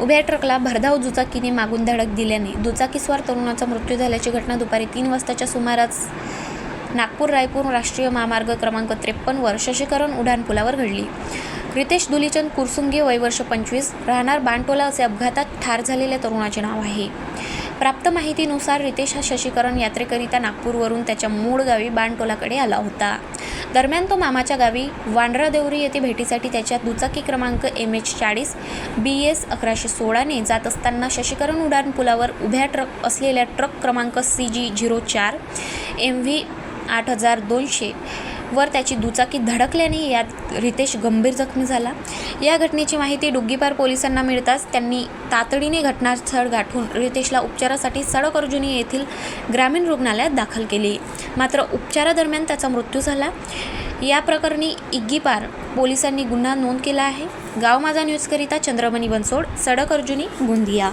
उभ्या ट्रकला भरधाव दुचाकीने मागून धडक दिल्याने दुचाकीस्वार तरुणाचा मृत्यू झाल्याची घटना दुपारी तीन वाजताच्या सुमारास नागपूर रायपूर राष्ट्रीय महामार्ग क्रमांक त्रेपन्नवर शशिकरण उड्डाण पुलावर घडली. रितेश दुलीचंद कुरसुंगे वय वर्ष पंचवीस राहणार बाणटोला असे अपघातात ठार झालेल्या तरुणाचे नाव आहे. प्राप्त माहितीनुसार रितेश हा शशिकरण यात्रेकरिता नागपूरवरून त्याच्या मूळ गावी बाणटोलाकडे आला होता. दरम्यान तो मामाच्या गावी वांड्रा देवरी येथे भेटीसाठी त्याच्या दुचाकी क्रमांक एम एच चाळीस बी एस अकराशे सोळाने जात असताना शशिकरण उड्डाण पुलावर उभ्या ट्रक असलेल्या ट्रक क्रमांक सी जी झिरो चार एम व्ही आठ हजार दोनशे वर त्याची दुचाकी धडकल्याने यात रितेश गंभीर जखमी झाला. या घटनेची माहिती डुग्गीपार पोलिसांना मिळताच त्यांनी तातडीने घटनास्थळ गाठून रितेशला उपचारासाठी सडक अर्जुनी येथील ग्रामीण रुग्णालयात दाखल केले. मात्र उपचारादरम्यान त्याचा मृत्यू झाला. या प्रकरणी इग्गीपार पोलिसांनी गुन्हा नोंद केला आहे. गाव माझा न्यूजकरिता चंद्रमणी बनसोड सडक अर्जुनी गोंदिया.